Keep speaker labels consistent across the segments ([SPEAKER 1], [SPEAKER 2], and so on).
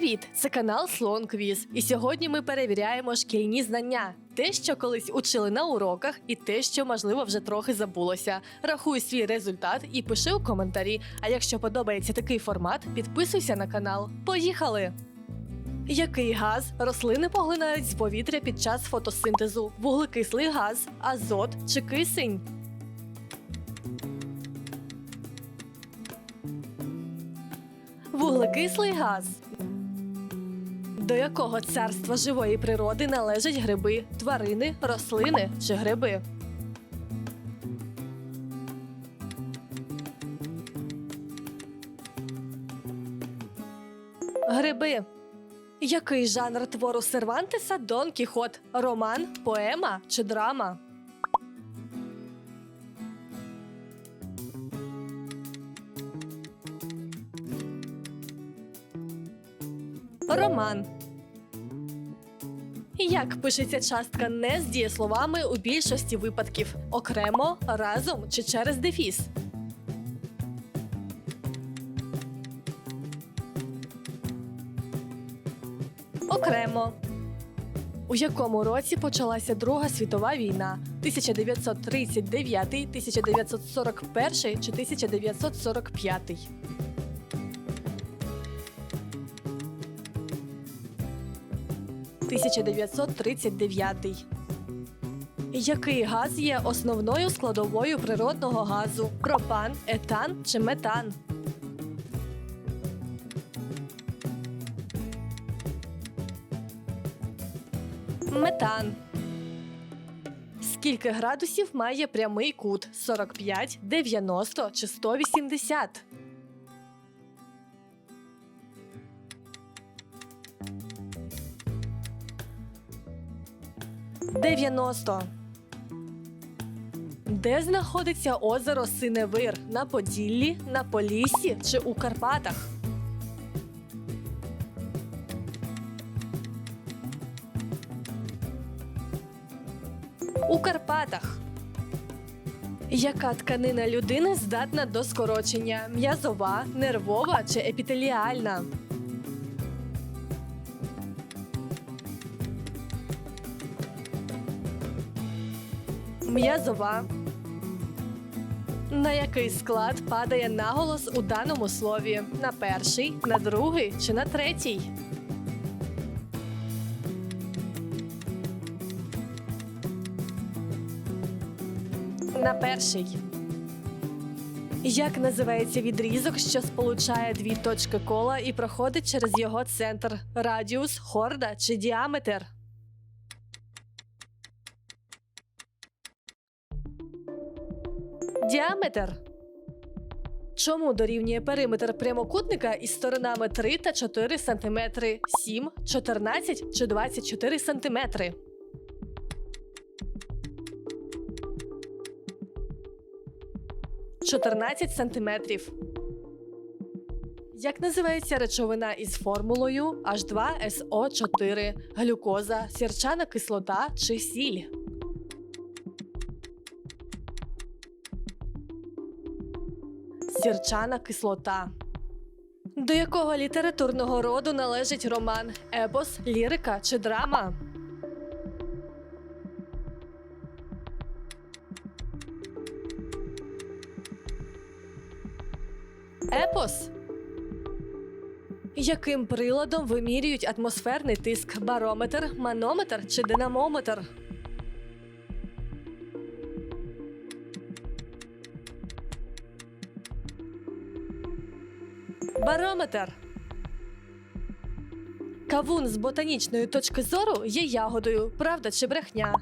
[SPEAKER 1] Привіт! Це канал Слон Квіз. І сьогодні ми перевіряємо шкільні знання. Те, що колись учили на уроках, і те, що можливо вже трохи забулося. Рахуй свій результат і пиши у коментарі. А якщо подобається такий формат, підписуйся на канал. Поїхали! Який газ рослини поглинають з повітря під час фотосинтезу? Вуглекислий газ, азот чи кисень? Вуглекислий газ. До якого царства живої природи належать гриби, тварини, рослини чи гриби? Гриби. Який жанр твору Сервантеса Дон Кіхот? Роман, поема чи драма? Роман. Як пишеться частка не з дієсловами у більшості випадків? Окремо, разом чи через дефіс? Окремо. У якому році почалася Друга світова війна? 1939, 1941 чи 1945? – 1939. Який газ є основною складовою природного газу? Пропан, етан чи метан? Метан. Скільки градусів має прямий кут? 45, 90 чи 180? Дев'яносто. Де знаходиться озеро Синевир? На Поділлі, на Поліссі чи у Карпатах? У Карпатах. Яка тканина людини здатна до скорочення? М'язова, нервова чи епітеліальна? М'язова. На який склад падає наголос у даному слові? На перший, на другий чи на третій? На перший. Як називається відрізок, що сполучає дві точки кола і проходить через його центр? Радіус, хорда чи діаметр? Діаметр. Чому дорівнює периметр прямокутника із сторонами 3 та 4 см, 7, 14 чи 24 см? Чотирнадцять сантиметрів. Як називається речовина із формулою H2SO4? Глюкоза, сірчана кислота чи сіль? Сірчана кислота. До якого літературного роду належить роман епос, лірика чи драма? Епос. Яким приладом вимірюють атмосферний тиск? Барометр, манометр чи динамометр? Барометр. Кавун з ботанічної точки зору є ягодою. Правда чи брехня?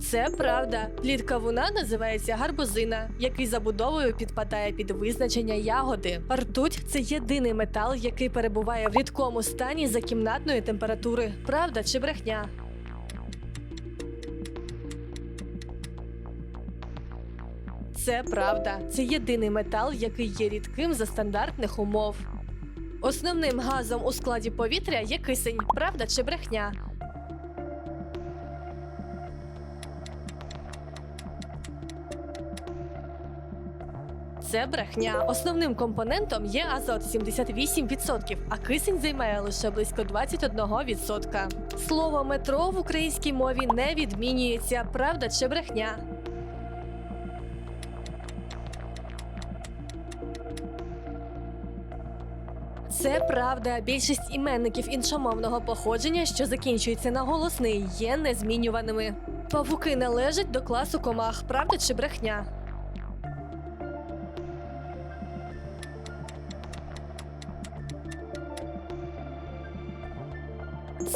[SPEAKER 1] Це правда. Плід кавуна називається гарбузина, який забудовою підпадає під визначення ягоди. Ртуть це єдиний метал, який перебуває в рідкому стані за кімнатної температури. Правда чи брехня? Це правда. Це єдиний метал, який є рідким за стандартних умов. Основним газом у складі повітря є кисень, правда чи брехня. Це брехня. Основним компонентом є азот 78%, а кисень займає лише близько 21%. Слово метро в українській мові не відмінюється. Правда чи брехня? Це правда. Більшість іменників іншомовного походження, що закінчується на голосний, є незмінюваними. Павуки належать до класу комах. Правда чи брехня?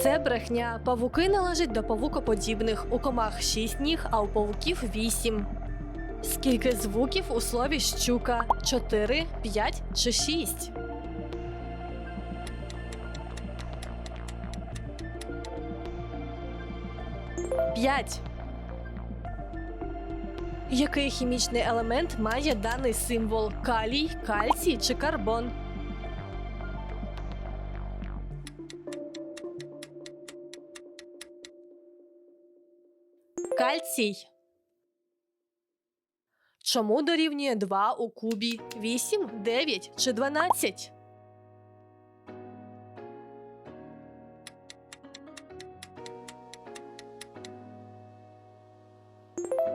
[SPEAKER 1] Це брехня. Павуки належать до павукоподібних. У комах 6 ніг, а у павуків 8. Скільки звуків у слові щука? 4, 5 чи 6? П'ять. Який хімічний елемент має даний символ? Калій, кальцій чи карбон? Кальцій. Чому дорівнює 2 у кубі? 8, 9 чи 12?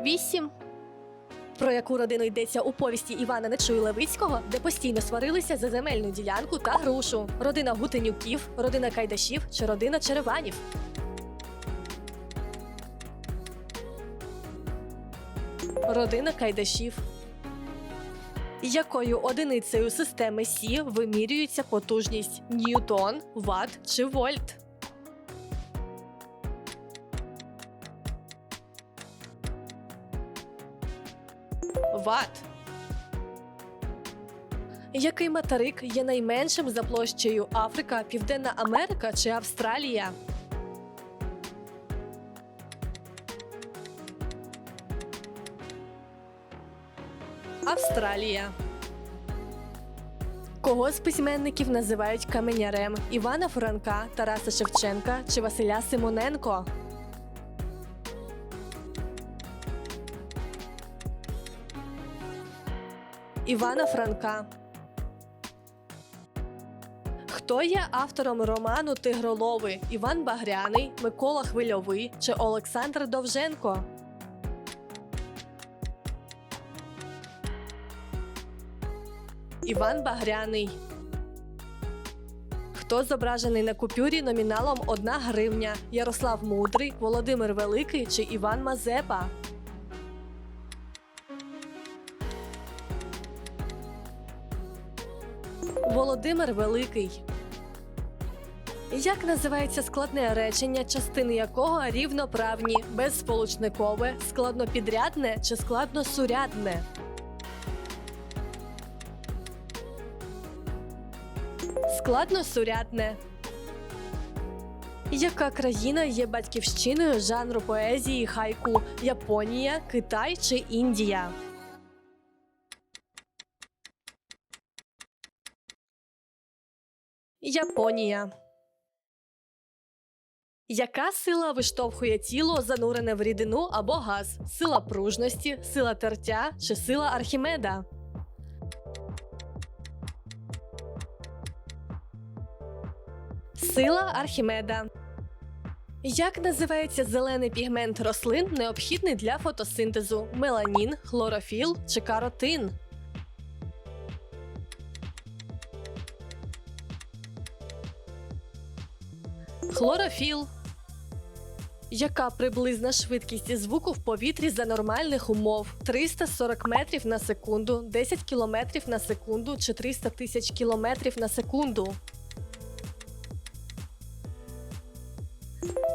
[SPEAKER 1] Вісім. Про яку родину йдеться у повісті Івана Нечуй Левицького, де постійно сварилися за земельну ділянку та грушу. Родина Гутенюків, родина Кайдашів чи родина Череванів. Родина Кайдашів. Якою одиницею системи Сі вимірюється потужність Ньютон, Ватт чи Вольт? Ват. Який материк є найменшим за площею Африка, Південна Америка чи Австралія? Австралія. Кого з письменників називають каменярем? Івана Франка, Тараса Шевченка чи Василя Симоненко? Івана Франка. Хто є автором роману Тигролови? Іван Багряний, Микола Хвильовий чи Олександр Довженко? Іван Багряний. Хто зображений на купюрі номіналом 1 гривня? Ярослав Мудрий, Володимир Великий чи Іван Мазепа? Володимир Великий. Як називається складне речення, частини якого рівноправні, безсполучникове, складнопідрядне чи складносурядне? Складносурядне. Яка країна є батьківщиною жанру поезії хайку? Японія, Китай чи Індія? Японія. Яка сила виштовхує тіло, занурене в рідину або газ? Сила пружності, сила тертя чи сила Архімеда? Сила Архімеда. Як називається зелений пігмент рослин, необхідний для фотосинтезу? Меланін, хлорофіл чи каротин? Хлорофіл. Яка приблизна швидкість звуку в повітрі за нормальних умов? 340 метрів на секунду, 10 кілометрів на секунду чи 300 тисяч кілометрів на секунду?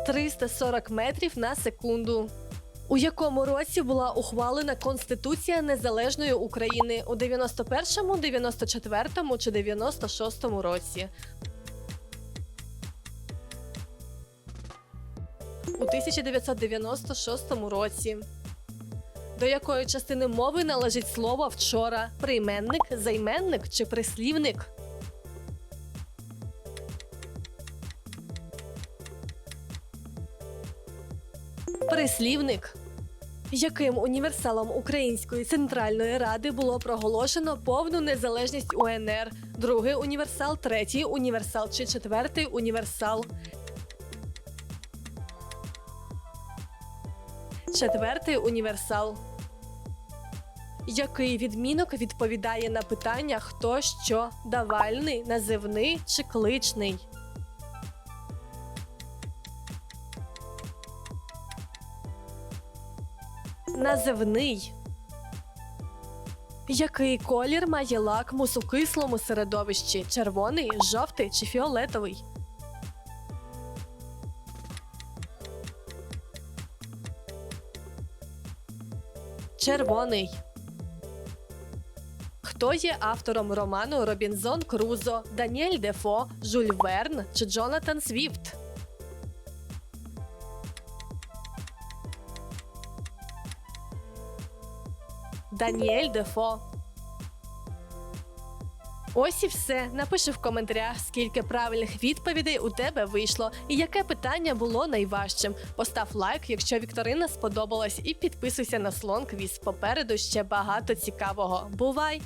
[SPEAKER 1] 340 метрів на секунду. У якому році була ухвалена Конституція Незалежної України у 91-му, 94-му чи 96-му році? У 1996 році. До якої частини мови належить слово вчора? Прийменник, займенник чи прислівник? Прислівник. Яким універсалом Української центральної ради було проголошено повну незалежність УНР? Другий універсал, третій універсал чи четвертий універсал? Четвертий універсал. Який відмінок відповідає на питання хто що давальний, називний чи кличний? Називний. Який колір має лакмус у кислому середовищі? Червоний, жовтий чи фіолетовий? Червоний. Хто є автором роману Робінзон Крузо, Даніель Дефо, Жюль Верн чи Джонатан Свіфт? Даніель Дефо. Ось і все. Напиши в коментарях, скільки правильних відповідей у тебе вийшло, і яке питання було найважчим. Постав лайк, якщо вікторина сподобалась, і підписуйся на слон квіз. Попереду ще багато цікавого. Бувай!